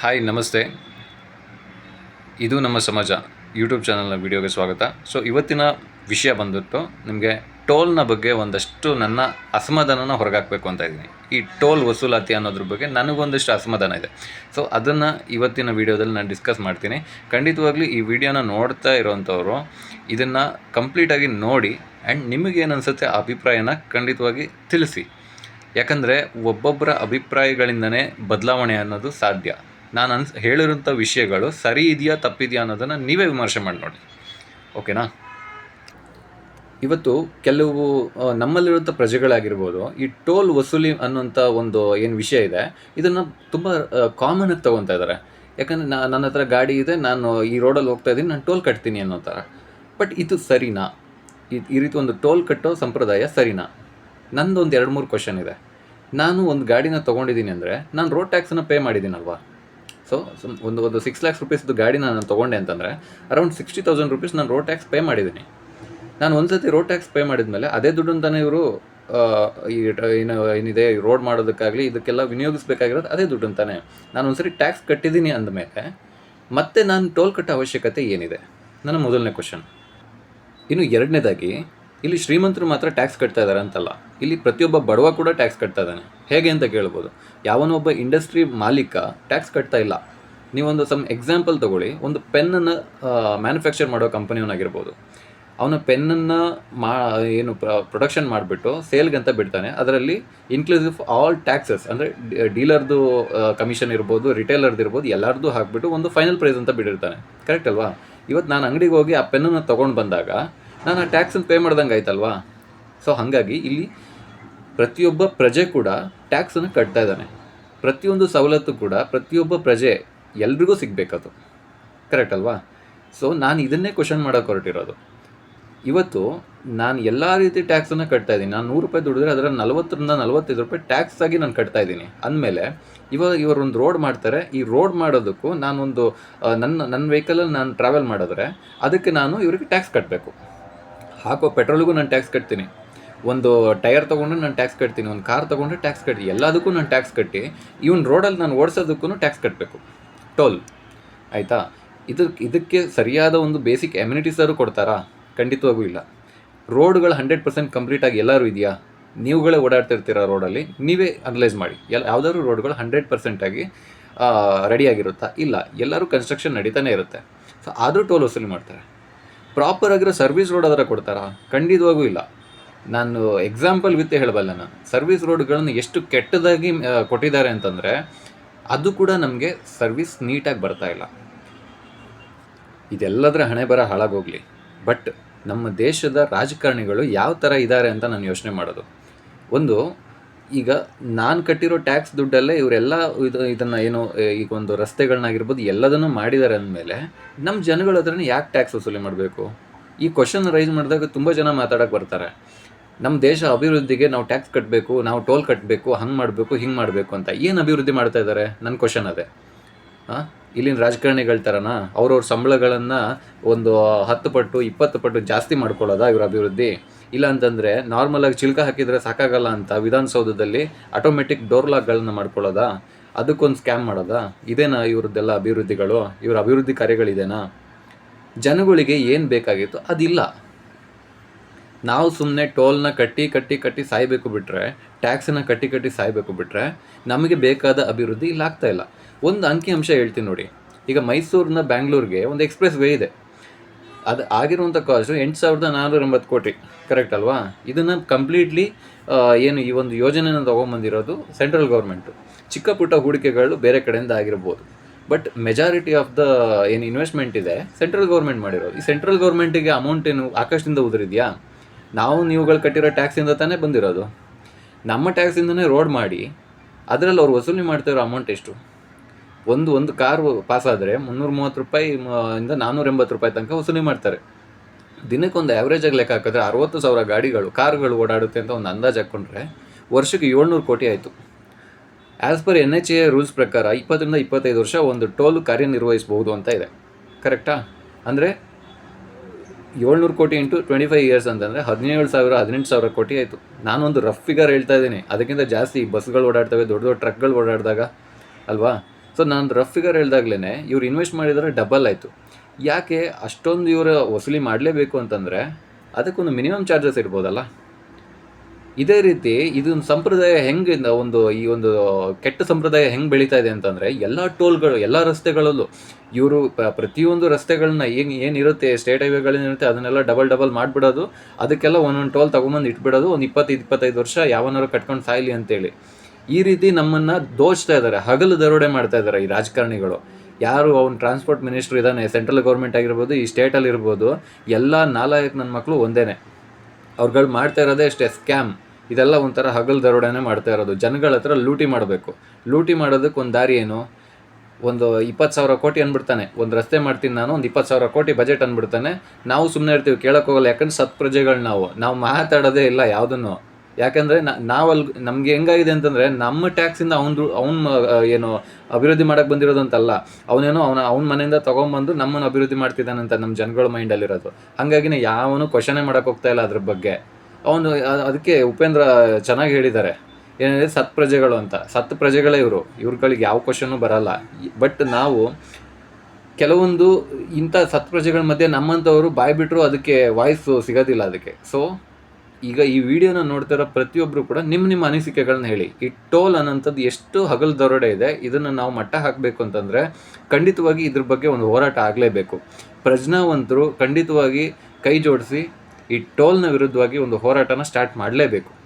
Hi, ನಮಸ್ತೆ. ಇದು ನಮ್ಮ ಸಮಾಜ. ಯೂಟ್ಯೂಬ್ ಚಾನಲ್ನ ವೀಡಿಯೋಗೆ ಸ್ವಾಗತ. ಸೊ ಇವತ್ತಿನ ವಿಷಯ ಬಂದ್ಬಿಟ್ಟು ನಿಮಗೆ ಟೋಲ್ನ ಬಗ್ಗೆ ಒಂದಷ್ಟು ನನ್ನ ಅಸಮಾಧಾನನ ಹೊರಗಾಕಬೇಕು ಅಂತ ಇದ್ದೀನಿ. ಈ ಟೋಲ್ ವಸೂಲಾತಿ ಅನ್ನೋದ್ರ ಬಗ್ಗೆ ನನಗೊಂದಷ್ಟು ಅಸಮಾಧಾನ ಇದೆ. ಸೊ ಅದನ್ನು ಇವತ್ತಿನ ವಿಡಿಯೋದಲ್ಲಿ ನಾನು ಡಿಸ್ಕಸ್ ಮಾಡ್ತೀನಿ. ಖಂಡಿತವಾಗ್ಲೂ ಈ ವಿಡಿಯೋನ ನೋಡ್ತಾ ಇರೋವಂಥವ್ರು ಇದನ್ನು ಕಂಪ್ಲೀಟಾಗಿ ನೋಡಿ ಆ್ಯಂಡ್ ನಿಮಗೇನು ಅನಿಸುತ್ತೆ ಆ ಅಭಿಪ್ರಾಯನ ಖಂಡಿತವಾಗಿ ತಿಳಿಸಿ. ಯಾಕಂದರೆ ಒಬ್ಬೊಬ್ಬರ ಅಭಿಪ್ರಾಯಗಳಿಂದನೇ ಬದಲಾವಣೆ ಅನ್ನೋದು ಸಾಧ್ಯ. ನಾನು ಅನ್ಸ್ ಹೇಳಿರೋಂಥ ವಿಷಯಗಳು ಸರಿ ಇದೆಯಾ, ತಪ್ಪಿದೆಯಾ ಅನ್ನೋದನ್ನು ನೀವೇ ವಿಮರ್ಶೆ ಮಾಡಿ ನೋಡಿ. ಓಕೆನಾ? ಇವತ್ತು ಕೆಲವು ನಮ್ಮಲ್ಲಿರುವಂಥ ಪ್ರಜೆಗಳಾಗಿರ್ಬೋದು, ಈ ಟೋಲ್ ವಸೂಲಿ ಅನ್ನೋಂಥ ಒಂದು ಏನು ವಿಷಯ ಇದೆ, ಇದನ್ನು ತುಂಬ ಕಾಮನಾಗಿ ತೊಗೊತಾ ಇದ್ದಾರೆ ಯಾಕಂದರೆ ನನ್ನ ಹತ್ರ ಗಾಡಿ ಇದೆ, ನಾನು ಈ ರೋಡಲ್ಲಿ ಹೋಗ್ತಾ ಇದ್ದೀನಿ, ನಾನು ಟೋಲ್ ಕಟ್ತೀನಿ ಅನ್ನೋ ಥರ. ಬಟ್ ಇದು ಸರಿನಾ? ಈ ಈ ರೀತಿ ಒಂದು ಟೋಲ್ ಕಟ್ಟೋ ಸಂಪ್ರದಾಯ ಸರಿನಾ? ನಂದು ಒಂದು ಎರಡು ಮೂರು ಕ್ವಶನ್ ಇದೆ. ನಾನು ಒಂದು ಗಾಡಿನ ತೊಗೊಂಡಿದ್ದೀನಿ ಅಂದರೆ, ನಾನು ರೋಡ್ ಟ್ಯಾಕ್ಸನ್ನು ಪೇ ಮಾಡಿದ್ದೀನಲ್ವಾ? ಸೊ ಒಂದು ಒಂದು ಸಿಕ್ಸ್ ಲ್ಯಾಕ್ಸ್ ರುಪೀಸ್ದು ಗಾಡಿ ನಾನು ತೊಗೊಂಡೆ ಅಂತಂದರೆ ಅರೌಂಡ್ ಸಿಕ್ಸ್ಟಿ ತೌಸಂಡ್ ರುಪೀಸ್ ನಾನು ರೋಡ್ ಟ್ಯಾಕ್ಸ್ ಪೇ ಮಾಡಿದ್ದೀನಿ. ನಾನು ಒಂದು ಸತಿ ರೋಡ್ ಟ್ಯಾಕ್ಸ್ ಪೇ ಮಾಡಿದ್ಮೇಲೆ ಅದೇ ದುಡ್ಡನ್ನು ತಾನೇ ಇವರು ಈ ಏನು ಏನಿದೆ ರೋಡ್ ಮಾಡೋದಕ್ಕಾಗಲಿ, ಇದಕ್ಕೆಲ್ಲ ವಿನಿಯೋಗಿಸ್ಬೇಕಾಗಿರೋದು ಅದೇ ದುಡ್ಡು ಅಂತಾನೆ ನಾನು ಒಂದ್ಸರಿ ಟ್ಯಾಕ್ಸ್ ಕಟ್ಟಿದ್ದೀನಿ ಅಂದಮೇಲೆ, ಮತ್ತೆ ನಾನು ಟೋಲ್ ಕಟ್ಟೋ ಅವಶ್ಯಕತೆ ಏನಿದೆ? ನನ್ನ ಮೊದಲನೇ ಕ್ವಶನ್ ಇನ್ನು ಎರಡನೇದಾಗಿ ಇಲ್ಲಿ ಶ್ರೀಮಂತರು ಮಾತ್ರ ಟ್ಯಾಕ್ಸ್ ಕಟ್ತಾ ಇದ್ದಾರೆ ಅಂತಲ್ಲ. ಇಲ್ಲಿ ಪ್ರತಿಯೊಬ್ಬ ಬಡವ ಕೂಡ ಟ್ಯಾಕ್ಸ್ ಕಟ್ತಾ ಇದ್ದಾನೆ ಹೇಗೆ ಅಂತ ಕೇಳ್ಬೋದು. ಯಾವನೊಬ್ಬ ಇಂಡಸ್ಟ್ರಿ ಮಾಲೀಕ ಟ್ಯಾಕ್ಸ್ ಕಟ್ತಾ ಇಲ್ಲ. ನೀವೊಂದು ಸಮ್ ಎಕ್ಸಾಂಪಲ್ ತಗೊಳ್ಳಿ. ಒಂದು ಪೆನ್ನನ್ನು ಮ್ಯಾನುಫ್ಯಾಕ್ಚರ್ ಮಾಡೋ ಕಂಪನಿಯವನಾಗಿರ್ಬೋದು ಅವನ ಪೆನ್ನನ್ನು ಮಾ, ಏನು ಪ್ರೊಡಕ್ಷನ್ ಮಾಡಿಬಿಟ್ಟು ಸೇಲ್ಗಂತ ಬಿಡ್ತಾನೆ. ಅದರಲ್ಲಿ ಇನ್ಕ್ಲೂಸಿವ್ ಆಲ್ ಟ್ಯಾಕ್ಸಸ್ ಅಂದರೆ ಡೀಲರ್ದು ಕಮಿಷನ್ ಇರ್ಬೋದು ರಿಟೇಲರ್ದು ಇರ್ಬೋದು ಎಲ್ಲರದ್ದು ಹಾಕ್ಬಿಟ್ಟು ಒಂದು ಫೈನಲ್ ಪ್ರೈಸ್ ಅಂತ ಬಿಟ್ಟಿರ್ತಾನೆ. ಕರೆಕ್ಟ್ ಅಲ್ವಾ? ಇವತ್ತು ನಾನು ಅಂಗಡಿಗೆ ಹೋಗಿ ಆ ಪೆನ್ನನ್ನು ತೊಗೊಂಡು ಬಂದಾಗ ನಾನು ಆ ಟ್ಯಾಕ್ಸನ್ನು ಪೇ ಮಾಡ್ದಂಗೆ ಆಯ್ತಲ್ವಾ? ಸೊ ಹಾಗಾಗಿ ಇಲ್ಲಿ ಪ್ರತಿಯೊಬ್ಬ ಪ್ರಜೆ ಕೂಡ ಟ್ಯಾಕ್ಸನ್ನು ಕಟ್ತಾ ಇದ್ದಾನೆ. ಪ್ರತಿಯೊಂದು ಸವಲತ್ತು ಕೂಡ ಪ್ರತಿಯೊಬ್ಬ ಪ್ರಜೆ ಎಲ್ರಿಗೂ ಸಿಗಬೇಕದು. ಕರೆಕ್ಟ್ ಅಲ್ವಾ? ಸೊ ನಾನು ಇದನ್ನೇ ಕ್ವಶನ್ ಮಾಡೋಕ್ಕೆ ಹೊರಟಿರೋದು. ಇವತ್ತು ನಾನು ಎಲ್ಲ ರೀತಿ ಟ್ಯಾಕ್ಸನ್ನು ಕಟ್ತಾ ಇದ್ದೀನಿ. ನಾನು ನೂರು ರೂಪಾಯಿ ದುಡಿದ್ರೆ ಅದರ ನಲವತ್ತರಿಂದ ನಲವತ್ತೈದು ರೂಪಾಯಿ ಟ್ಯಾಕ್ಸ್ ಆಗಿ ನಾನು ಕಟ್ತಾ ಇದ್ದೀನಿ. ಅಂದಮೇಲೆ, ಇವಾಗ ಇವರೊಂದು ರೋಡ್ ಮಾಡ್ತಾರೆ. ಈ ರೋಡ್ ಮಾಡೋದಕ್ಕೂ ನಾನೊಂದು ನನ್ನ ನನ್ನ ವೆಹಿಕಲಲ್ಲಿ ನಾನು ಟ್ರಾವೆಲ್ ಮಾಡಿದ್ರೆ ಅದಕ್ಕೆ ನಾನು ಇವರಿಗೆ ಟ್ಯಾಕ್ಸ್ ಕಟ್ಟಬೇಕು ಹಾಕೋ ಪೆಟ್ರೋಲ್ಗೂ ನಾನು ಟ್ಯಾಕ್ಸ್ ಕಟ್ತೀನಿ. ಒಂದು ಟೈರ್ ತೊಗೊಂಡು ನಾನು ಟ್ಯಾಕ್ಸ್ ಕಟ್ತೀನಿ, ಒಂದು ಕಾರ್ ತೊಗೊಂಡ್ರೆ ಟ್ಯಾಕ್ಸ್ ಕಟ್ಟಿ ಎಲ್ಲದಕ್ಕೂ ನಾನು ಟ್ಯಾಕ್ಸ್ ಕಟ್ಟಿ, ಇವನ್ ರೋಡಲ್ಲಿ ನಾನು ಓಡಿಸೋದಕ್ಕೂ ಟ್ಯಾಕ್ಸ್ ಕಟ್ಟಬೇಕು ಟೋಲ್. ಆಯಿತಾ? ಇದು ಇದಕ್ಕೆ ಸರಿಯಾದ ಒಂದು ಬೇಸಿಕ್ ಎಮ್ಯುನಿಟೀಸರು ಕೊಡ್ತಾರಾ? ಖಂಡಿತವಾಗೂ ಇಲ್ಲ. ರೋಡ್ಗಳು ಹಂಡ್ರೆಡ್ ಪರ್ಸೆಂಟ್ ಕಂಪ್ಲೀಟಾಗಿ ಎಲ್ಲರೂ ಇದೆಯಾ? ನೀವುಗಳೇ ಓಡಾಡ್ತಿರ್ತೀರ ರೋಡಲ್ಲಿ? ನೀವೇ ಅನಲೈಸ್ ಮಾಡಿ. ಎಲ್ಲ ಯಾವುದಾದ್ರು ರೋಡ್ಗಳು ಹಂಡ್ರೆಡ್ ಪರ್ಸೆಂಟಾಗಿ ರೆಡಿಯಾಗಿರುತ್ತಾ ಇಲ್ಲ. ಎಲ್ಲರೂ ಕನ್ಸ್ಟ್ರಕ್ಷನ್ ನಡೀತಾನೆ ಇರುತ್ತೆ. ಸೊ ಆದರೂ ಟೋಲ್ ವಸೂಲಿ ಮಾಡ್ತಾರೆ. ಪ್ರಾಪರ್ ಆಗಿರೋ ಸರ್ವಿಸ್ ರೋಡ್ ಅದರ ಕೊಡ್ತಾರಾ? ಖಂಡಿತವಾಗೂ ಇಲ್ಲ. ನಾನು ಎಕ್ಸಾಂಪಲ್ ವಿತ್ ಹೇಳಬಲ್ಲ ನಾನು. ಸರ್ವಿಸ್ ರೋಡ್ಗಳನ್ನು ಎಷ್ಟು ಕೆಟ್ಟದಾಗಿ ಕೊಟ್ಟಿದ್ದಾರೆ ಅಂತಂದರೆ, ಅದು ಕೂಡ ನಮಗೆ ಸರ್ವಿಸ್ ನೀಟಾಗಿ ಬರ್ತಾ ಇಲ್ಲ. ಇದೆಲ್ಲದರ ಹಣೆ ಬರ ಹಾಳಾಗೋಗ್ಲಿ. ಬಟ್ ನಮ್ಮ ದೇಶದ ರಾಜಕಾರಣಿಗಳು ಯಾವ ಥರ ಇದ್ದಾರೆ ಅಂತ ನಾನು ಯೋಚನೆ ಮಾಡೋದು. ಒಂದು ಈಗ ನಾನು ಕಟ್ಟಿರೋ ಟ್ಯಾಕ್ಸ್ ದುಡ್ಡಲ್ಲೇ ಇವರೆಲ್ಲ ಇದು ಇದನ್ನು ಏನು ಈಗ ಒಂದು ರಸ್ತೆಗಳನ್ನಾಗಿರ್ಬೋದು ಎಲ್ಲದನ್ನು ಮಾಡಿದ್ದಾರೆ ಅಂದಮೇಲೆ ನಮ್ಮ ಜನಗಳ ಹತ್ರನೇ ಯಾಕೆ ಟ್ಯಾಕ್ಸ್ ವಸೂಲಿ ಮಾಡಬೇಕು? ಈ ಕ್ವಶನ್ ರೈಸ್ ಮಾಡಿದಾಗ ತುಂಬ ಜನ ಮಾತಾಡೋಕೆ ಬರ್ತಾರೆ. ನಮ್ಮ ದೇಶ ಅಭಿವೃದ್ಧಿಗೆ ನಾವು ಟ್ಯಾಕ್ಸ್ ಕಟ್ಟಬೇಕು ನಾವು ಟೋಲ್ ಕಟ್ಟಬೇಕು ಹಂಗೆ ಮಾಡಬೇಕು, ಹಿಂಗೆ ಮಾಡಬೇಕು ಅಂತ ಏನು ಅಭಿವೃದ್ಧಿ ಮಾಡ್ತಾ ಇದ್ದಾರೆ ನನ್ನ ಕ್ವಶನ್ ಅದೇ. ಇಲ್ಲಿನ ರಾಜಕಾರಣಿಗಳ ಥರನ ಅವ್ರವ್ರ ಸಂಬಳಗಳನ್ನು ಒಂದು ಹತ್ತು ಪಟ್ಟು, ಇಪ್ಪತ್ತು ಪಟ್ಟು ಜಾಸ್ತಿ ಮಾಡ್ಕೊಳ್ಳೋದಾ ಇವ್ರ ಅಭಿವೃದ್ಧಿ? ಇಲ್ಲ ಅಂತಂದರೆ ನಾರ್ಮಲಾಗಿ ಚಿಲ್ಕ ಹಾಕಿದರೆ ಸಾಕಾಗಲ್ಲ ಅಂತ ವಿಧಾನಸೌಧದಲ್ಲಿ ಆಟೋಮೆಟಿಕ್ ಡೋರ್ ಲಾಕ್ಗಳನ್ನ ಮಾಡ್ಕೊಳ್ಳೋದಾ? ಅದಕ್ಕೊಂದು ಸ್ಕ್ಯಾಮ್ ಮಾಡೋದಾ? ಇದೇನಾ ಇವ್ರದ್ದೆಲ್ಲ ಅಭಿವೃದ್ಧಿಗಳು? ಇವ್ರ ಅಭಿವೃದ್ಧಿ ಕಾರ್ಯಗಳಿದೆನಾ? ಜನಗಳಿಗೆ ಏನು ಬೇಕಾಗಿತ್ತು ಅದಿಲ್ಲ. ನಾವು ಸುಮ್ಮನೆ ಟೋಲ್ನ ಕಟ್ಟಿ ಕಟ್ಟಿ ಕಟ್ಟಿ ಸಾಯಬೇಕು ಬಿಟ್ಟರೆ ಟ್ಯಾಕ್ಸನ್ನ ಕಟ್ಟಿ ಕಟ್ಟಿ ಸಾಯಬೇಕು ಬಿಟ್ಟರೆ ನಮಗೆ ಬೇಕಾದ ಅಭಿವೃದ್ಧಿ ಇಲ್ಲ ಆಗ್ತಾ ಇಲ್ಲ. ಒಂದು ಅಂಕಿ ಅಂಶ ಹೇಳ್ತೀನಿ ನೋಡಿ. ಈಗ ಮೈಸೂರಿನ ಬ್ಯಾಂಗ್ಳೂರಿಗೆ ಒಂದು ಎಕ್ಸ್ಪ್ರೆಸ್ ವೇ ಇದೆ. ಅದು ಆಗಿರುವಂಥ ಕಾಸ್ಟು ಎಂಟು ಸಾವಿರದ ನಾನ್ನೂರ ಎಂಬತ್ತು ಕೋಟಿ ಕರೆಕ್ಟ್ ಅಲ್ವಾ? ಇದನ್ನು ಕಂಪ್ಲೀಟ್ಲಿ ಏನು ಈ ಒಂದು ಯೋಜನೆಯನ್ನು ತೊಗೊಂಬಂದಿರೋದು ಸೆಂಟ್ರಲ್ ಗೌರ್ಮೆಂಟು ಚಿಕ್ಕ ಪುಟ್ಟ ಹೂಡಿಕೆಗಳು ಬೇರೆ ಕಡೆಯಿಂದ ಆಗಿರ್ಬೋದು. ಬಟ್ ಮೆಜಾರಿಟಿ ಆಫ್ ದ ಏನು ಇನ್ವೆಸ್ಟ್ಮೆಂಟ್ ಇದೆ ಸೆಂಟ್ರಲ್ ಗೌರ್ಮೆಂಟ್ ಮಾಡಿರೋದು. ಈ ಸೆಂಟ್ರಲ್ ಗೌರ್ಮೆಂಟಿಗೆ ಅಮೌಂಟ್ ಏನು ಆಕಾಶದಿಂದ ಉದುರಿದೆಯಾ? ನಾವು ನೀವುಗಳು ಕಟ್ಟಿರೋ ಟ್ಯಾಕ್ಸಿಂದ ತಾನೇ ಬಂದಿರೋದು. ನಮ್ಮ ಟ್ಯಾಕ್ಸಿಂದನೇ ರೋಡ್ ಮಾಡಿ, ಅದರಲ್ಲಿ ಅವ್ರು ವಸೂಲಿ ಮಾಡ್ತಾ ಇರೋ ಅಮೌಂಟ್ ಎಷ್ಟು? ಒಂದು ಒಂದು ಕಾರು ಪಾಸ್ ಆದರೆ ಮುನ್ನೂರ ಮೂವತ್ತು ರೂಪಾಯಿ ಇಂದ ನಾನ್ನೂರ ಎಂಬತ್ತು ರೂಪಾಯಿ ತನಕ ವಸೂಲಿ ಮಾಡ್ತಾರೆ. ದಿನಕ್ಕೊಂದು ಆ್ಯಾವ್ರೇಜಾಗಿ ಲೆಕ್ಕ ಹಾಕಿದ್ರೆ ಅರವತ್ತು ಸಾವಿರ ಗಾಡಿಗಳು, ಕಾರುಗಳು ಓಡಾಡುತ್ತೆ ಅಂತ ಒಂದು ಅಂದಾಜು ಹಾಕ್ಕೊಂಡ್ರೆ ವರ್ಷಕ್ಕೆ ಏಳ್ನೂರು ಕೋಟಿ ಆಯಿತು. As per N H A rules ಪ್ರಕಾರ ಇಪ್ಪತ್ತರಿಂದ ಇಪ್ಪತ್ತೈದು ವರ್ಷ ಒಂದು ಟೋಲ್ ಕಾರ್ಯನಿರ್ವಹಿಸಬಹುದು ಅಂತ ಇದೆ. ಕರೆಕ್ಟಾ ಅಂದರೆ ಏಳ್ನೂರು ಕೋಟಿ ಇಂಟು ಟ್ವೆಂಟಿ ಫೈವ್ ಇಯರ್ಸ್ ಅಂತಂದರೆ ಹದಿನೇಳು ಸಾವಿರ, ಹದಿನೆಂಟು ಸಾವಿರ ಕೋಟಿ ಆಯಿತು. ನಾನೊಂದು ರಫ್ ಫಿಗರ್ ಹೇಳ್ತಾ ಇದ್ದೀನಿ. ಅದಕ್ಕಿಂತ ಜಾಸ್ತಿ ಬಸ್ಗಳು ಓಡಾಡ್ತವೆ, ದೊಡ್ಡ ದೊಡ್ಡ ಟ್ರಕ್ಗಳು ಓಡಾಡಿದಾಗ. ಅಲ್ವಾ? ಸೊ ನಾನು ರಫ್ ಫಿಗರ್ ಹೇಳ್ದಾಗ್ಲೇ ಇವ್ರು ಇನ್ವೆಸ್ಟ್ ಮಾಡಿದರೆ ಡಬಲ್ ಆಯಿತು. ಯಾಕೆ ಅಷ್ಟೊಂದು ಇವರು ವಸೂಲಿ ಮಾಡಲೇಬೇಕು ಅಂತಂದರೆ ಅದಕ್ಕೊಂದು ಮಿನಿಮಮ್ ಚಾರ್ಜಸ್ ಇರ್ಬೋದಲ್ಲ? ಇದೇ ರೀತಿ ಇದೊಂದು ಸಂಪ್ರದಾಯ ಹೆಂಗೆ ಒಂದು ಈ ಒಂದು ಕೆಟ್ಟ ಸಂಪ್ರದಾಯ ಹೆಂಗೆ ಬೆಳೀತಾ ಇದೆ ಅಂತಂದರೆ ಎಲ್ಲ ಟೋಲ್ಗಳು, ಎಲ್ಲ ರಸ್ತೆಗಳಲ್ಲೂ ಇವರು ಪ್ರತಿಯೊಂದು ರಸ್ತೆಗಳನ್ನ ಏನು ಏನಿರುತ್ತೆ ಸ್ಟೇಟ್ ಹೈವೇಗಳೇನಿರುತ್ತೆ ಅದನ್ನೆಲ್ಲ ಡಬಲ್ ಡಬಲ್ ಮಾಡಿಬಿಡೋದು, ಅದಕ್ಕೆಲ್ಲ ಒಂದೊಂದು ಟೋಲ್ ತೊಗೊಂಬಂದು ಇಟ್ಬಿಡೋದು, ಒಂದು ಇಪ್ಪತ್ತೈದು ಇಪ್ಪತ್ತೈದು ವರ್ಷ ಯಾವನಾರು ಕಟ್ಕೊಂಡು ಸಾಯಲಿ ಅಂತೇಳಿ. ಈ ರೀತಿ ನಮ್ಮನ್ನು ದೋಚ್ತಾ ಇದ್ದಾರೆ, ಹಗಲು ದರೋಡೆ ಮಾಡ್ತಾ ಇದ್ದಾರೆ ಈ ರಾಜಕಾರಣಿಗಳು. ಯಾರು ಅವ್ನು ಟ್ರಾನ್ಸ್ಪೋರ್ಟ್ ಮಿನಿಸ್ಟ್ರು ಇದ್ದಾನೆ ಸೆಂಟ್ರಲ್ ಗೌರ್ಮೆಂಟ್ ಆಗಿರ್ಬೋದು, ಈ ಸ್ಟೇಟಲ್ಲಿ ಇರ್ಬೋದು, ಎಲ್ಲ ನಾಲಾಯಕ್ ನನ್ನ ಮಕ್ಕಳು ಒಂದೇ ಅವ್ರುಗಳು ಮಾಡ್ತಾ ಇರೋದೇ ಅಷ್ಟೇ ಸ್ಕ್ಯಾಮ್ ಇದೆಲ್ಲ ಒಂಥರ ಹಗಲು ದರೋಡೆನೇ ಮಾಡ್ತಾ ಇರೋದು. ಜನಗಳ ಹತ್ರ ಲೂಟಿ ಮಾಡಬೇಕು. ಲೂಟಿ ಮಾಡೋದಕ್ಕೆ ಒಂದು ದಾರಿ ಏನು? ಒಂದು ಇಪ್ಪತ್ತು ಸಾವಿರ ಕೋಟಿ ಅಂದ್ಬಿಡ್ತಾನೆ ಒಂದು ರಸ್ತೆ ಮಾಡ್ತೀನಿ ನಾನು, ಒಂದು ಇಪ್ಪತ್ತು ಸಾವಿರ ಕೋಟಿ ಬಜೆಟ್ ಅಂದ್ಬಿಡ್ತಾನೆ ನಾವು ಸುಮ್ಮನೆ ಇರ್ತೀವಿ ಕೇಳೋಕ್ಕೋಗಲ್ಲ ಯಾಕಂದ್ರೆ ಸತ್ ಪ್ರಜೆಗಳು ನಾವು. ನಾವು ಮಾತಾಡೋದೇ ಇಲ್ಲ ಯಾವುದನ್ನು. ಯಾಕಂದರೆ ನಾವಲ್ಲಿ ನಮಗೆ ಹೆಂಗಾಗಿದೆ ಅಂತಂದರೆ ನಮ್ಮ ಟ್ಯಾಕ್ಸಿಂದ ಅವ್ನು ಅವ್ನು ಏನು ಅಭಿವೃದ್ಧಿ ಮಾಡಕ್ಕೆ ಬಂದಿರೋದು ಅಂತಲ್ಲ, ಅವನೇನೋ ಅವನ, ಅವ್ನ ಮನೆಯಿಂದ ತೊಗೊಂಬಂದು ನಮ್ಮನ್ನು ಅಭಿವೃದ್ಧಿ ಅಂತ ನಮ್ಮ ಜನಗಳ ಮೈಂಡಲ್ಲಿರೋದು ಹಾಗಾಗಿನೇ ಯಾವನು ಕ್ವಶನೇ ಮಾಡಕ್ ಹೋಗ್ತಾ ಇಲ್ಲ ಅದ್ರ ಬಗ್ಗೆ. ಅವನು ಅದಕ್ಕೆ ಉಪೇಂದ್ರ ಚೆನ್ನಾಗಿ ಹೇಳಿದ್ದಾರೆ ಏನಂದ್ರೆ ಸತ್ ಪ್ರಜೆಗಳು ಅಂತ. ಸತ್ ಪ್ರಜೆಗಳೇ ಇವರು. ಇವ್ರುಗಳಿಗೆ ಯಾವ ಕ್ವಶನ್ನು ಬರಲ್ಲ. ಬಟ್ ನಾವು ಕೆಲವೊಂದು ಇಂಥ ಸತ್ ಪ್ರಜೆಗಳ ಮಧ್ಯೆ ನಮ್ಮಂಥವರು ಬಾಯ್ಬಿಟ್ರು ಅದಕ್ಕೆ ವಾಯ್ಸು ಸಿಗೋದಿಲ್ಲ ಅದಕ್ಕೆ. ಸೊ ಈಗ ಈ ವಿಡಿಯೋನ ನೋಡ್ತಿರೋ ಪ್ರತಿಯೊಬ್ಬರು ಕೂಡ ನಿಮ್ಮ ನಿಮ್ಮ ಅನಿಸಿಕೆಗಳನ್ನ ಹೇಳಿ. ಈ ಟೋಲ್ ಅನ್ನೋಂಥದ್ದು ಎಷ್ಟು ಹಗಲು ದರೋಡೆ ಇದೆ. ಇದನ್ನು ನಾವು ಮಟ್ಟ ಹಾಕಬೇಕು ಅಂತಂದರೆ ಖಂಡಿತವಾಗಿ ಇದ್ರ ಬಗ್ಗೆ ಒಂದು ಹೋರಾಟ ಆಗಲೇಬೇಕು. ಪ್ರಜ್ಞಾವಂತರು ಖಂಡಿತವಾಗಿ ಕೈ ಜೋಡಿಸಿ ಈ ಟೋಲ್ನ ವಿರುದ್ಧವಾಗಿ ಒಂದು ಹೋರಾಟನ ಸ್ಟಾರ್ಟ್ ಮಾಡಲೇಬೇಕು.